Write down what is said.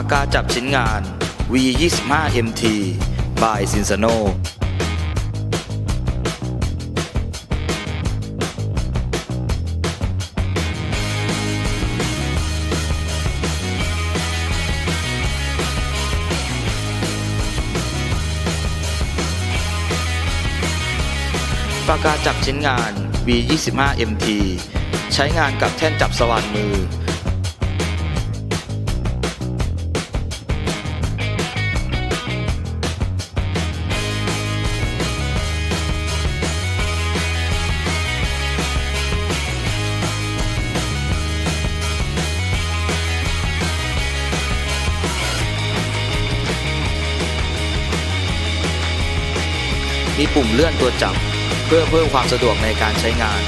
ปากกาจับชิ้นงาน V25 MT by Cinsano ปากกาจับชิ้นงาน V25 MT ใช้งานกับแท่นจับสว่านมือ มีปุ่มเลื่อนตัวจับ เพื่อเพิ่มความสะดวกในการใช้งาน